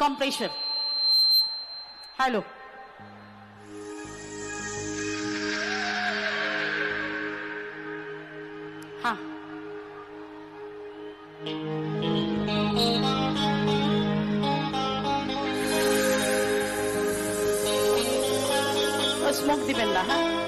compressor hello हाँ smoke दिबेंदा हाँ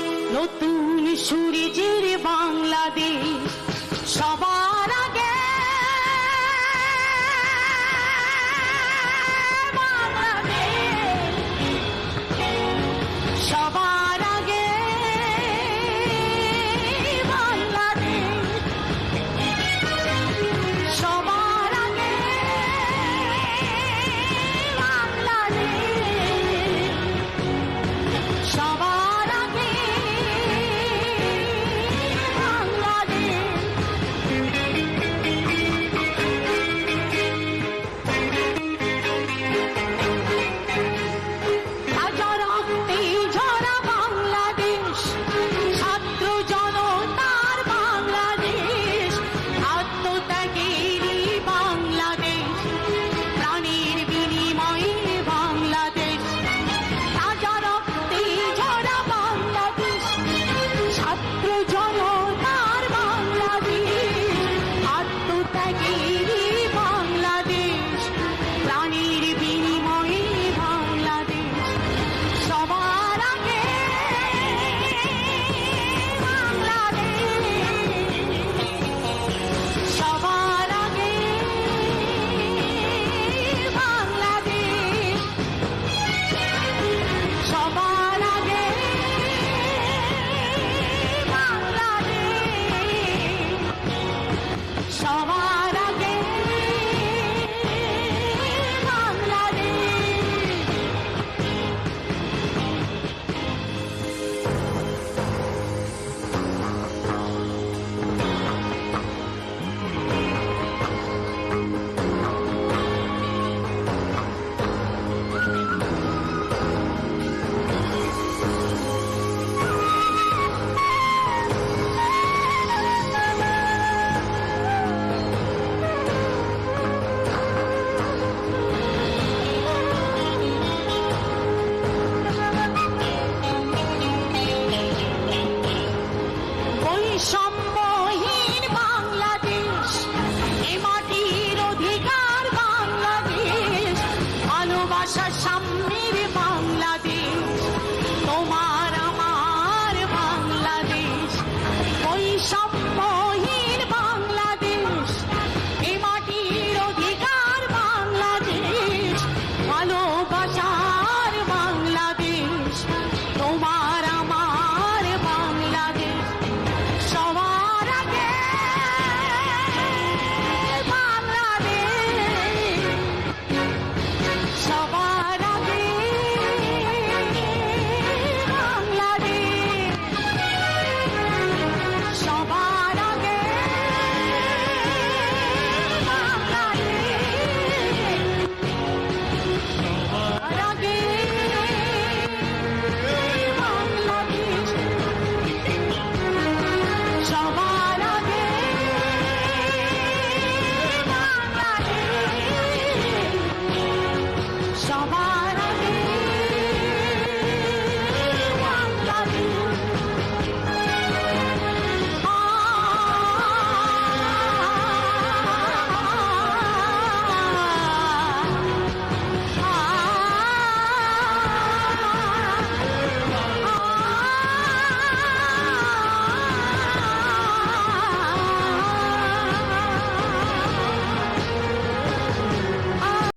নতুন সূর্যের বাংলাদেশ সবার